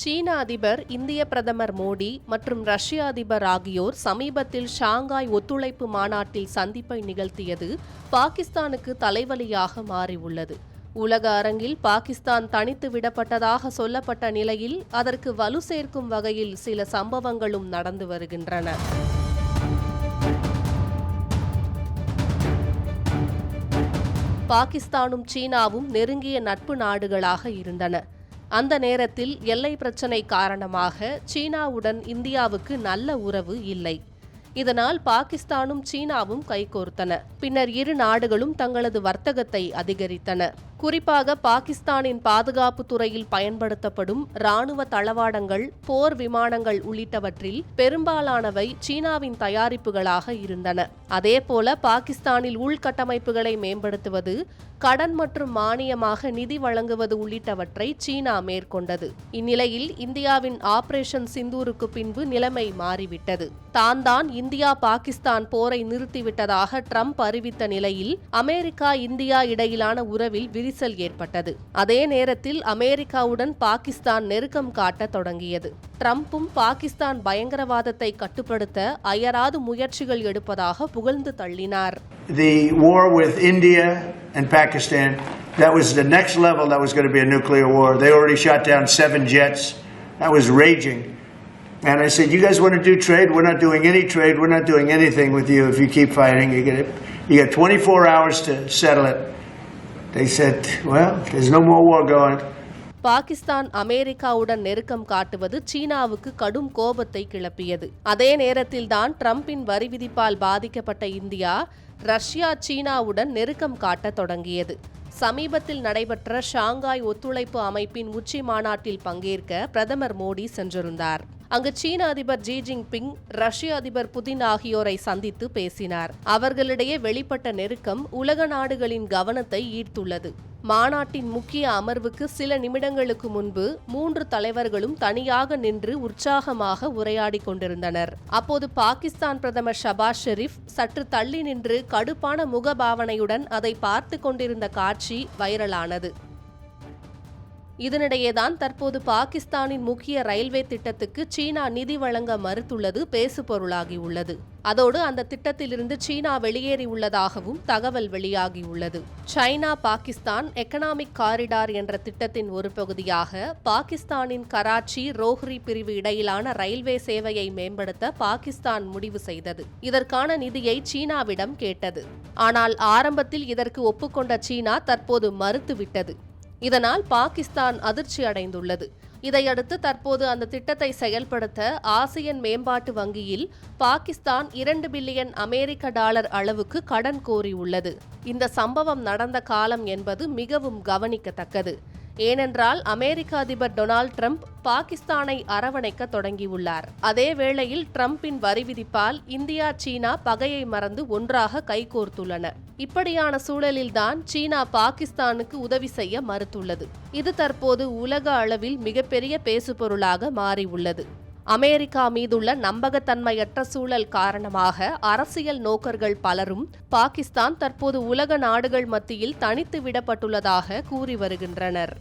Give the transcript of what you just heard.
சீன அதிபர் இந்திய பிரதமர் மோடி மற்றும் ரஷ்ய அதிபர் ஆகியோர் சமீபத்தில் ஷாங்காய் ஒத்துழைப்பு மாநாட்டில் சந்திப்பை நிகழ்த்தியது பாகிஸ்தானுக்கு தலைவலியாக மாறியுள்ளது. உலக அரங்கில் பாகிஸ்தான் தனித்து விடப்பட்டதாக சொல்லப்பட்ட நிலையில் அதற்கு வலு சேர்க்கும் வகையில் சில சம்பவங்களும் நடந்து வருகின்றன. பாகிஸ்தானும் சீனாவும் நெருங்கிய நட்பு நாடுகளாக இருந்தன. அந்த நேரத்தில் எல்லை பிரச்சினை காரணமாக சீனாவுடன் இந்தியாவுக்கு நல்ல உறவு இல்லை. இதனால் பாகிஸ்தானும் சீனாவும் கைகோர்த்தன. பின்னர் இரு நாடுகளும் தங்களது வர்த்தகத்தை அதிகரித்தன. குறிப்பாக பாகிஸ்தானின் பாதுகாப்பு துறையில் பயன்படுத்தப்படும் ராணுவ தளவாடங்கள் போர் விமானங்கள் உள்ளிட்டவற்றில் பெரும்பாலானவை சீனாவின் தயாரிப்புகளாக இருந்தன. அதேபோல பாகிஸ்தானில் உள்கட்டமைப்புகளை மேம்படுத்துவது கடன் மற்றும் மானியமாக நிதி வழங்குவது உள்ளிட்டவற்றை சீனா மேற்கொண்டது. இந்நிலையில் இந்தியாவின் ஆபரேஷன் சிந்தூருக்கு பின்பு நிலைமை மாறிவிட்டது. தான் தான் இந்தியா பாகிஸ்தான் போரை நிறுத்திவிட்டதாக ட்ரம்ப் அறிவித்த நிலையில் அமெரிக்கா இந்தியா இடையிலான உறவில் விரிசல் ஏற்பட்டது அதே நேரத்தில் அமெரிக்காவுடன் பாகிஸ்தான் நெருக்கம் காட்டத் தொடங்கியது ட்ரம்ப்பும் பாகிஸ்தான் பயங்கரவாதத்தை கட்டுப்படுத்த அயராது முயற்சிகள் எடுப்பதாக புகழ்ந்து தள்ளினார் the war with India and Pakistan, that was the next level. That was going to be a nuclear war. They already shot down seven jets. That was raging. And I said, "You guys want to do trade? We're not doing any trade. We're not doing anything with you if you keep fighting. You get you got 24 hours to settle it." They said, "Well, there's no more war going." Pakistan அமெரிக்காவுடன் நெருக்கம் காட்டுவது சீனாவுக்கு கடும் கோபத்தை கிளப்பியது. அதே நேரத்தில்தான் ட்ரம்பின் வரி விதிப்பால் பாதிக்கப்பட்ட India Russia சீனாவுடன் நெருக்கம் காட்டத் தொடங்கியது. சமீபத்தில் நடைபெற்ற ஷாங்காய் ஒத்துழைப்பு அமைப்பின் உச்சி மாநாட்டில் பங்கேற்க பிரதமர் மோடி சென்றிருந்தார். அங்கு சீன அதிபர் ஜி ஜின்பிங் ரஷ்ய அதிபர் புதின் ஆகியோரை சந்தித்து பேசினார். அவர்களிடையே வெளிப்பட்ட நெருக்கம் உலக நாடுகளின் கவனத்தை ஈர்த்துள்ளது. மாநாட்டின் முக்கிய அமர்வுக்கு சில நிமிடங்களுக்கு முன்பு மூன்று தலைவர்களும் தனியாக நின்று உற்சாகமாக உரையாடிக் கொண்டிருந்தனர். அப்போது பாகிஸ்தான் பிரதமர் ஷபாஸ் ஷெரீப் சற்று தள்ளி நின்று கடுப்பான முகபாவனையுடன் அதை பார்த்து கொண்டிருந்த காட்சி வைரலானது. இதனிடையேதான் தற்போது பாகிஸ்தானின் முக்கிய ரயில்வே திட்டத்துக்கு சீனா நிதி வழங்க மறுத்துள்ளது பேசுபொருளாகியுள்ளது. அதோடு அந்த திட்டத்திலிருந்து சீனா வெளியேறியுள்ளதாகவும் தகவல் வெளியாகியுள்ளது. சைனா பாகிஸ்தான் எக்கனாமிக் காரிடார் என்ற திட்டத்தின் ஒரு பகுதியாக பாகிஸ்தானின் கராச்சி ரோஹ்ரி பிரிவு இடையிலான ரயில்வே சேவையை மேம்படுத்த பாகிஸ்தான் முடிவு செய்தது. இதற்கான நிதியை சீனாவிடம் கேட்டது. ஆனால் ஆரம்பத்தில் இதற்கு ஒப்புக்கொண்ட சீனா தற்போது மறுத்துவிட்டது. இதனால் பாகிஸ்தான் அதிர்ச்சி அடைந்துள்ளது. இதையடுத்து தற்போது அந்த திட்டத்தை செயல்படுத்த ஆசியன் மேம்பாட்டு வங்கியில் பாகிஸ்தான் இரண்டு பில்லியன் அமெரிக்க டாலர் அளவுக்கு கடன் கோரியுள்ளது. இந்த சம்பவம் நடந்த காலம் என்பது மிகவும் கவனிக்கத்தக்கது. ஏனென்றால் அமெரிக்க அதிபர் டொனால்ட் ட்ரம்ப் பாகிஸ்தானை அரவணைக்க தொடங்கியுள்ளார். அதே வேளையில் ட்ரம்பின் வரி விதிப்பால் இந்தியா சீனா பகையை மறந்து ஒன்றாக கைகோர்த்துள்ளன. இப்படியான சூழலில்தான் சீனா பாகிஸ்தானுக்கு உதவி செய்ய மறுத்துள்ளது. இது தற்போது உலக அளவில் மிகப்பெரிய பேசுபொருளாக மாறியுள்ளது. அமெரிக்கா மீதுள்ள நம்பகத்தன்மையற்ற சூழல் காரணமாக அரசியல் நோக்கர்கள் பலரும் பாகிஸ்தான் தற்போது உலக நாடுகள் மத்தியில் தனித்து விடப்பட்டுள்ளதாக கூறி வருகின்றனர்.